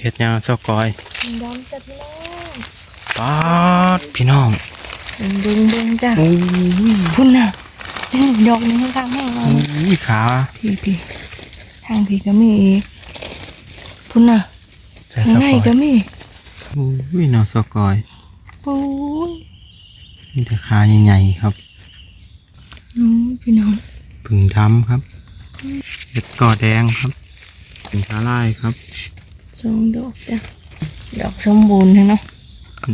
เฮ็ดหยังซอกกอยดำจัดเลยป๊าดพี่น้องเบิ่งเบิ่งเบิ่งจ้ะโอ้ยคุณน่ะนี่ดอกหนึงข้างๆแห้งเลโอ้ยยขาพี่พี่ทางพี่ก็มีอีกคุณน่ะใส่ข้างซอกในกอยก็มีโอ้ยน้องซอกกอยโอ้ยมีแต่ขาใหญ่ๆครับอืมพี่น้องผึ่งดำครับเห็ดกอแดงครับผึ่งขาลายครับ สองดอกจ้ะดอกสมบูรณ์ทั้งเนาะ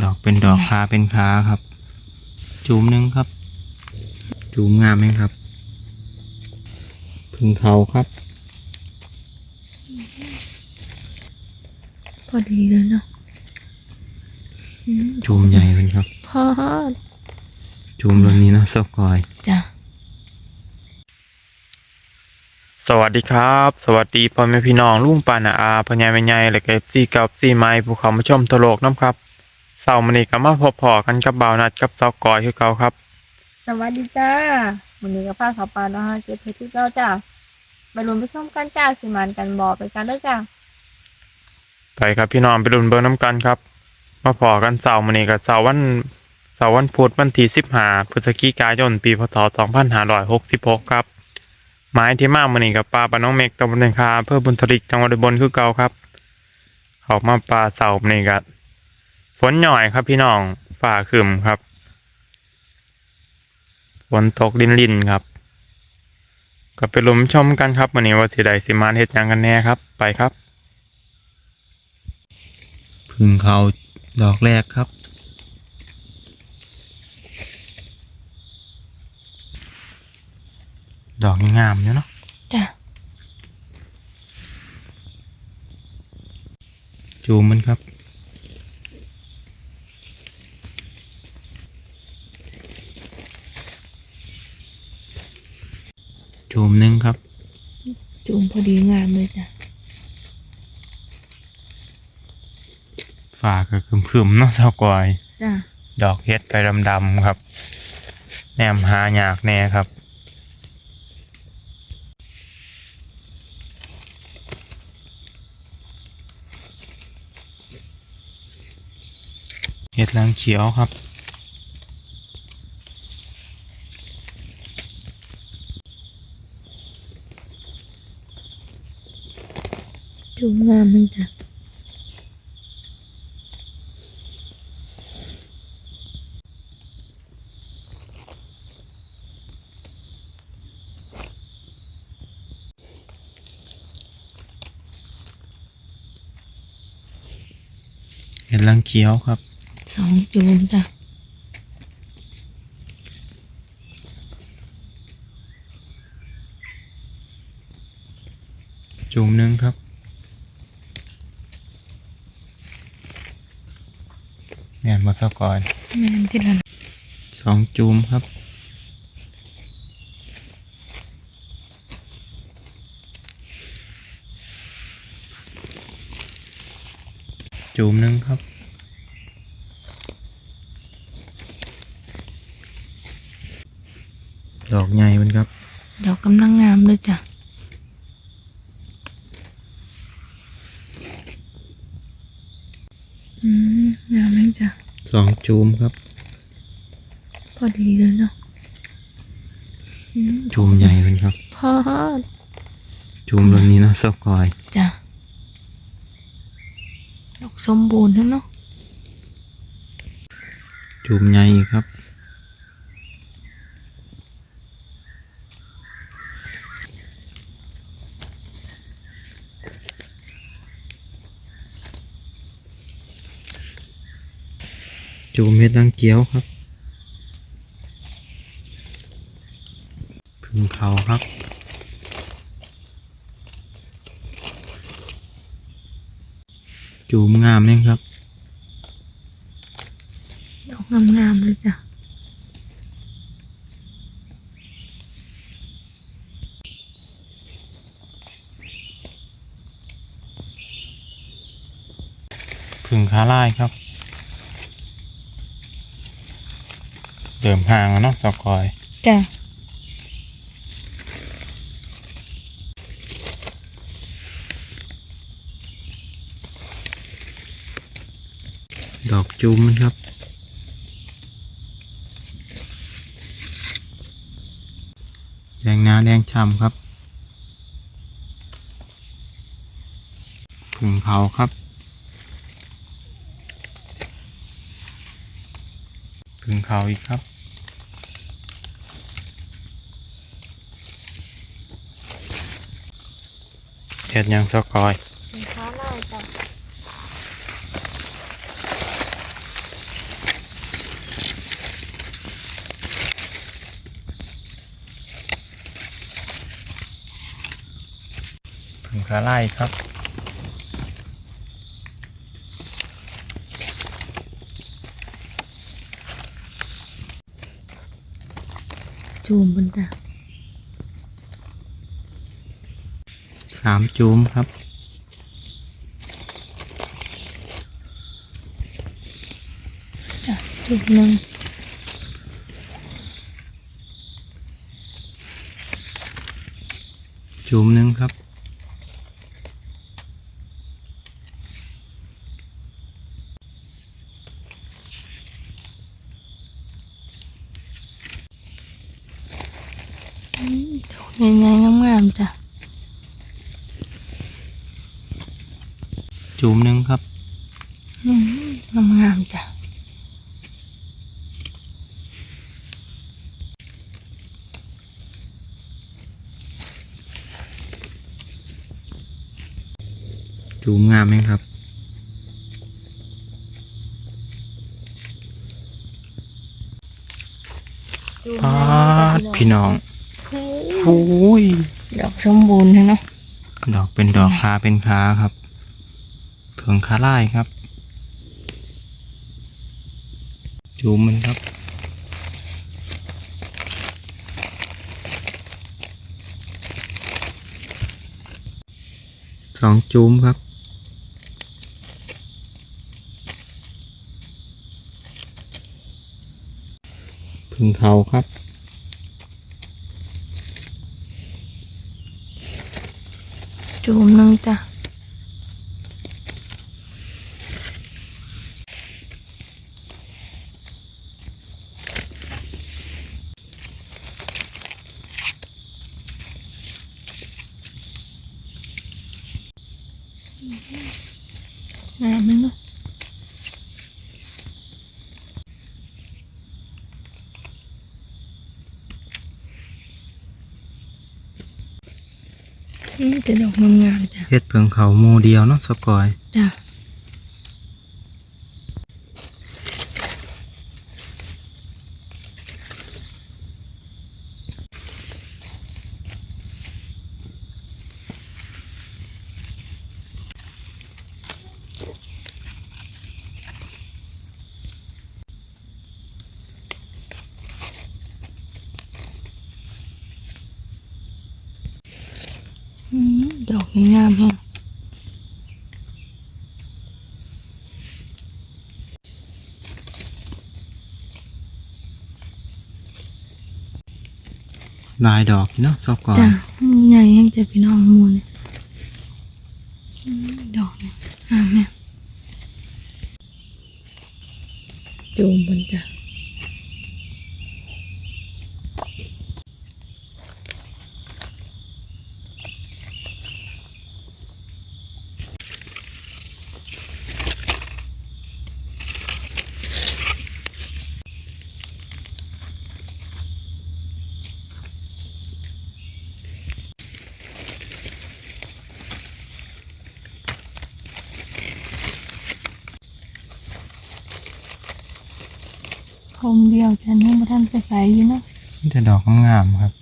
ดอกเป็นดอกขาเป็นขาครับ จูมหนึงครับ จูมงามไหมครับผึ่งเขาครับ พอดีเลยเนาะอืมจูมใหญ่เป็นครับ พอดจูมตัวนี้เนาะซอกกอยจ้ะ สวัสดีครับ สวัสดีพ่อแม่พี่น้องลุงปานาอาพญายแม่ใหญ่และก็ซีกับซีไม้ภูเขามาชมตวโลกน้ำครับเสาร์มื้อนี้ก็มาพบพอกันกับบ่าวนัดกับซอกกอยคือเก่าครับ สวัสดีจ้าวันนี้กับผ้าขาวปลาเนาะเก็บเพชรที่เจ้าจ้ะไปรวมไปชมกันจ้าสิมันกันบ่อไปกันเด้อจ้าไปครับพี่น้องไปรุนเบิร์น้ำกันครับ มาพอกันเสาร์มื้อนี้กับเสาร์วันเสาร์วันพุธวันที่15พฤศจิกายนปีพศ2566ครับ หมายที่มามื้อนี้กับปลาปาน้องเมกตำบลนินคาเพื่อบุญทริกจังหวัดอุบลคือเก่าครับเขามาปลาเสาร์มื้อนี้ก็ฝนหน่อยครับพี่น้องฝ่าครึมครับฝนตกลินลินครับ ก็ไปรวมชมกันครับวันนี้ว่าสิได้สิมานเฮ็ดยังกันแน่ครับ ไปครับ พึ่งเขาดอกแรกครับ ดอกงามเนี่ยเนาะจ้ะจูมมันครับ จูมหนึงครับ จูงพอดีงามเลยจ้ะฝากก็คึมๆเนาะเท่ากอย จ้ะ ดอกเฮ็ดไปดำๆครับ แนมหายากแน่ครับ เฮ็ดล้างเขียวครับจูงงามเลยจ้ะเฮ็ดล้างเขียวครับ สองจูงจ้ะจูมหนึงครับ แม่นบ่ซะก่อนแม่นที่ละสองจูมครับจูมหนึ่งครับ ดอกใหญ่มันครับดอกกำลังงามเลยจ้ะอืมงามเลยจ้ะสองจูมครับ พอดีเลยเนาะอืมจูมใหญ่มันครับ พอดจูมตัวนี้เนาะซอกกอยจ้ะดอกสมบูรณ์แล้วเนาะจูมใหญ่อีกครับ จูมเม็ดดังเกี้ยวครับพึ่งเขาครับจูมงามเนี่ยครับดอกงามๆเลยจ้ะผึ่งขาลายครับ เดิมห่างแล้วเนาะสกอยจ้ะดอกจุ้มครับ แดงหนาแดงฉ่ำครับผึ่งเผาครับผึ่งเขาอีกครับ เห็ดหยังสกอยสินค้าได้จ้ะผึ่งขาไล่ครับ จูมบนจ้ะ สามจูมครับ จ้ะจูมหนึ่งจูมหนึ่งครับ ใหญ่ๆงามๆจ้ะ จูมหนึ่งครับอืมงามๆจ้ะจูมงามไหมครับจูมปาดพี่น้องโอ้โอ้ยดอกสมบูรณ์เนาะดอกเป็นดอกขาเป็นขาครับ เผืองขาไล่ครับจูมันครับ สองจูมครับพึ่งเขาครับจูมนึงจ้ะ งามไหมเนาะนี่จะดอกงามๆจ้ะเฮ็ดเพิงเขาโมเดียวเนาะสกอย จ้ะ อืมดอกนี้ งามแฮะลายดอกเนาะสกอยจ้ะใหญ่ยังจะพี่น้องมูลเนี่ยอืมดอกเนี่ยงามเนี่ยจูมบนจ้ะ คงเดียวจะนุ่มท่านจะ ใสอยู่เนาะนี่แต่ดอกงามๆครับ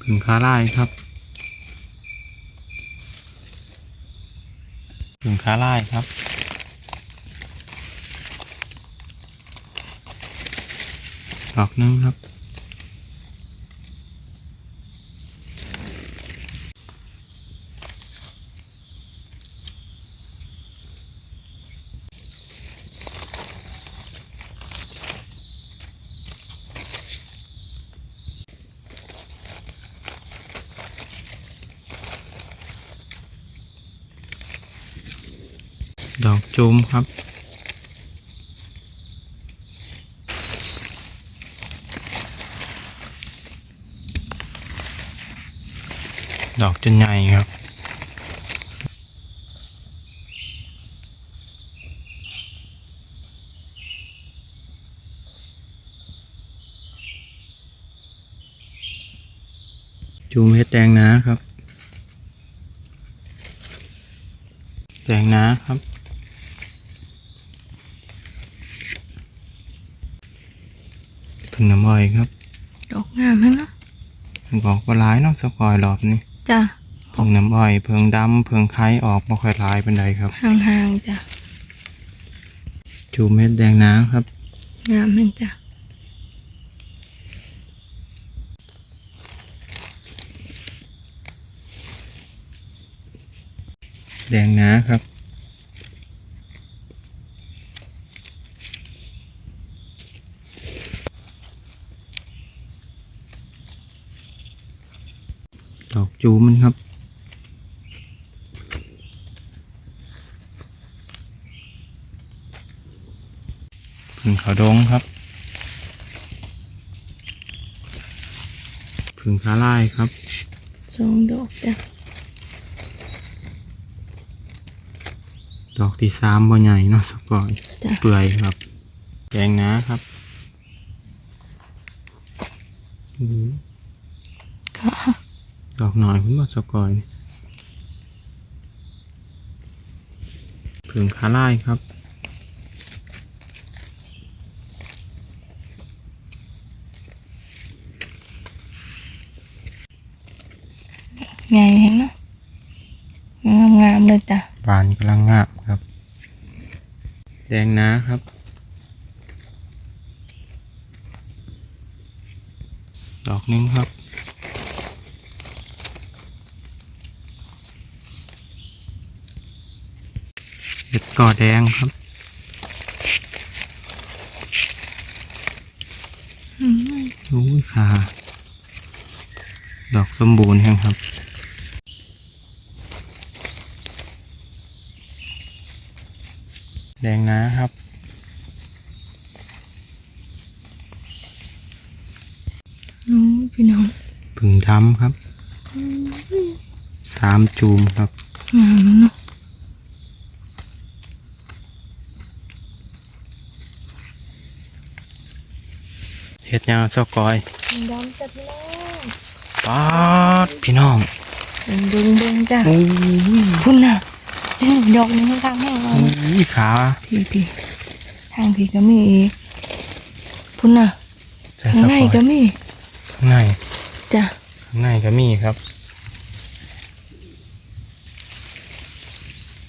ผึ่งคาไล่ครับ ผึ่าไล่ครับ ดอกหนึงครับ จูมครับ ดอกจะใหญ่ครับจูมเฮ็ดแดงนะครับ แดงนะครับ พึ่งน้ำอ้อยครับดอกงามแฮงเนาะบอกว่าร้ายเนาะสกอยรอบนี้จ้ะพึ่งน้ำอ้อยเพิงดำเพิงไข่ออกบ่ค่อยร้ายเป็นใดครับ ห่างๆจ้ะจูมเม็ดแดงนะครับ งามแฮงจ้ะแดงนะครับ จูมมันครับ พึ่งขาวดงครับ พึ่งขาลายครับสองดอกจ้ะดอกที่สามบ่ใหญ่เนาะสกอยจ้ะเปื่อยครับแกงนะครับอื้อค่ะ ดอกหน่อยคุณบ่สกอยผึ่งขาลายครับใหญ่แฮงเนาะงามๆเลยจ้ะบานกำลังงามครับ แดงนะครับ ดอกหนึงครับ เห็ดก่อแดงครับอืมอุ้ยขาดอกสมบูรณ์แห้งครับ แดงนะครับน้องพี่น้องผึ่งทำครับ สามจูมครับงามเนาะ เห็ด ยาวสกอยดำจัดเลยป๊าดพี่น้องเบิ่งเบิ่งจ้ะโอ้ยคุณน่ะดอกนี้ข้างแห้งเราโอ้ยขาพี่พี่ทางพี่ก็มีอีกคุณน่ะข้างในกอยก็มีข้างในจ้ะข้างในก็มีครับ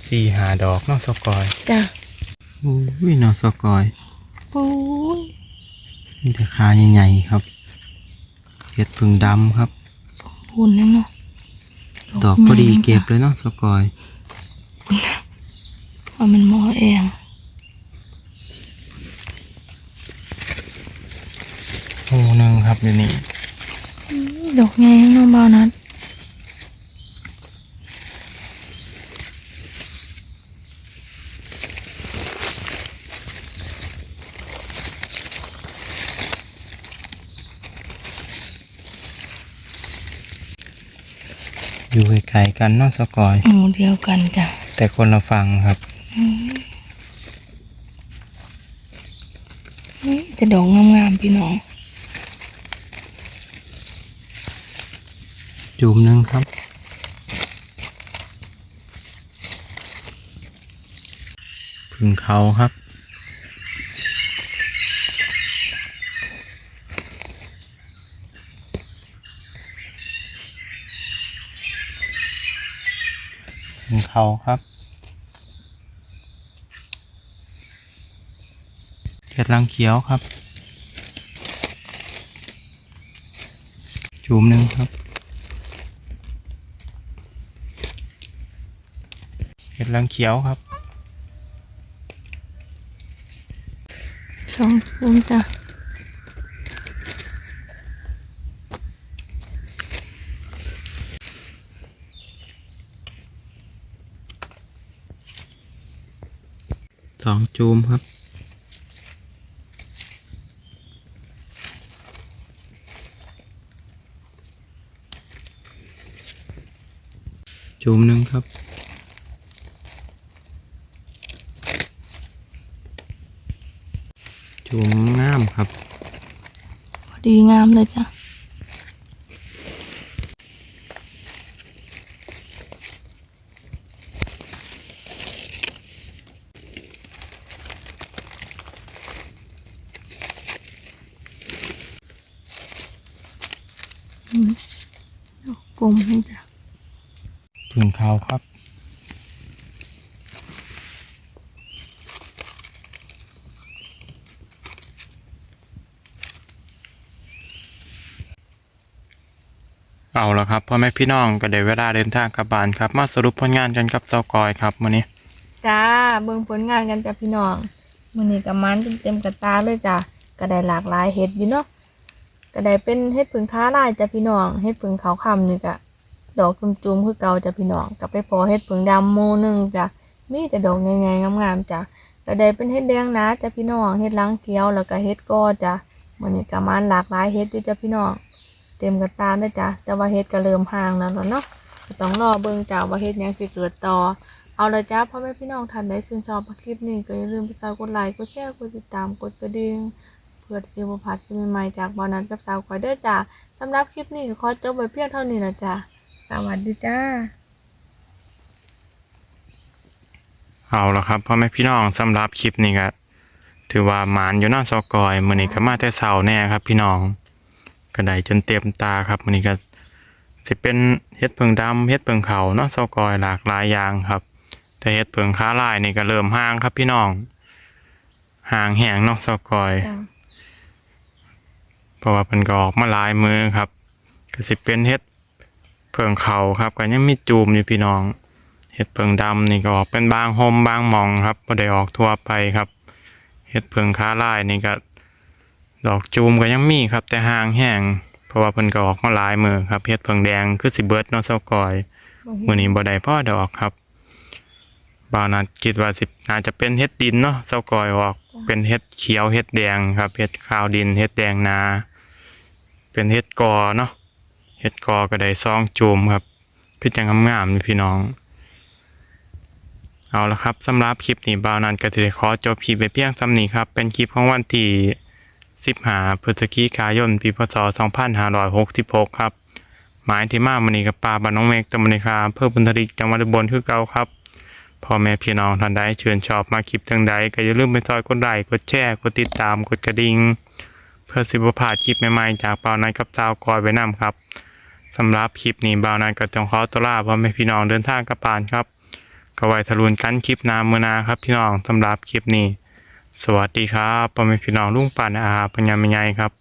สี่หาดอกนอกสกอยจ้ะโอ้ยนอกสกอยโอ้ย มีแต่ขาใหญ่ๆครับเห็ดผึ่งดำครับสมบูรณ์แล้วเนาะดอกพอดีเก็บเลยเนาะสกอยว่ามันหมอเองโอ้หนึ่งครับเดี๋ยวนี้อื้อดอกไงน้องบาวนัด อยู่ไกลๆกันเนาะสกอย หมูเดียวกันจ้ะแต่คนละฝั่งครับนี่จะดอกงามๆพี่น้องจูมหนึ่งครับ พึ่งเขาครับ เขาครับเห็ดรังเขียวครับจูมหนึ่งครับเห็ดรังเขียวครับสองซุ้มจ้ะ สองจูมครับ จูมหนึ่งครับ จูมงามครับ พอดีงามเลยจ้ะอืมเอากล มให้จ้ะถึงเขาครับเอาละครับพ่อแม่พี่น้องก็ได้เวลาเดินทางกลับบ้านครับ มาสรุปผลงานกันกับเจ้ากอยครับมื้อนี้จ้าเบิ่งผลงานกันจ้ะพี่น้องมื้อนี้ก็มันเต็มๆกระตาเลยจ้ะก็ได้หลากหลายเฮ็ดอยู่เนาะ ก็ได้เป็นเฮ็ดผึ่งค้าลายจ้ะพี่น้องเฮ็ดผึ่งขาวคำนี่ก็ดอกจุ่มๆคือเก่าจ้ะพี่น้องก็ไปพอเฮ็ดผึ่งดำโมหนึงจ้ะมีแต่ดอกใหญ่ๆงามๆจ้ะก็ได้เป็นเฮ็ดแดงนะจ้ะพี่น้องเฮ็ดล้างเขียวแล้วก็เฮ็ดก้อจ้ะมื้อนี้ก็มันหลากหลายเฮ็ดอยู่จ้ะพี่น้องเต็มกระตาเลยจ้ะแต่ว่าเฮ็ดก็เริ่มห่างแล้วเนาะต้องรอเบิ่งจ้ะว่าเฮ็ดยังสิเกิดต่อเอาละจ้าพ่อแม่พี่น้องท่านใดชื่นชอบคลิปนี้ก็อย่าลืมไปซอยกดไลค์กดแชร์กดติดตามกดกระดิ่ง พื่อที่จะบ่พลาดคลิปใหม่ๆจากบอนันกับสาวคอยเด้อจ้าสำหรับคลิปนี้ก็ขอจบไว้เพียงเท่านี้ละจ้าสวัสดีจ้า เอาละครับพ่อแม่พี่น้องสำหรับคลิปนี้ก็ถือว่าหมานอยู่เนาะเจ้ากอยมื้อนี้ก็มาแต่เช้าแน่ครับ พี่น้องก็ได้จนเต็มตาครับมื้อนี้ก็สิเป็นเฮ็ดเพิงดำเฮ็ดเพิงเขาเนาะเจ้ากอยหลากหลายอย่างครับ แต่เฮ็ดเพิงค้าลายนี่ก็เริ่มห่างครับพี่น้องห่างแห้งเนาะเจ้ากอยจ้าเพ ราะว่าเพิ่นก็ออกมาหลายมือครับก็สิเป็นเฮ็ดเพิงเขาครับก็ยังมีจูมอยู่พี่น้องเฮ็ดเพิงดำนี่ก็ออกเป็นบางโฮมบางหมองครับบ่ได้ออกทั่วไปครับเฮ็ดเพิงค้าลายนี่ก็ดอกจูมก็ยังมีครับ แต่ห่างแห้งเพราะว่าเพิ่นก็ออกมาหลายมือครับเฮ็ดเพิงแดงคือสิเบิดเนาะเซากอยมื้อนี้บ่ได้พ่อดอกครับบานัดคิดว่าสิน่าจะเป็นเฮ็ดดินเนาะเซากอยออกเป็นเฮ็ดเขียวเฮ็ดแดงครับเฮ็ดขาวดินเฮ็ดแดงนา เป็นเฮ็ดกอเนาะเฮ็ดกอก็ได้ซองจูมครับพี่จังงามๆนี่พี่น้อง เอาละครับสำหรับคลิปนี้บ่าวนั้นก็สิได้ขอจบคลิปไปเพียงส่ำนี้ครับ เป็นคลิปของวันที่15พฤศจิกายนปีพศ2566 ครับ หมายที่มามื้อนี้กับป่าบ้านน้องเมกตำบลนาคาอำเภอบุญทริกจังหวัดบลคือเก่าครับพ่อแม่พี่น้องท่านใดเชิญชอบมาคลิปทางใดก็อย่าลืมไปซอยกดไลค์กดแชร์กดติดตามกดกระดิ่ง เพื่อสิบผ่าดคลิปใหม่ๆจากเปานันกับสาวกอยไว้นำครับสำหรับคลิปนี้เบานันก็จงขอตัวลาพ่อแม่พี่น้องเดินทางกับปานครับก็ไว้ทะลุนกันคลิปนามือนาครับพี่น้องสำหรับคลิปนี้ สวัสดีครับพ่อแม่พี่น้องลุงป่านอาปัญญาไม่ใหญ่ครับ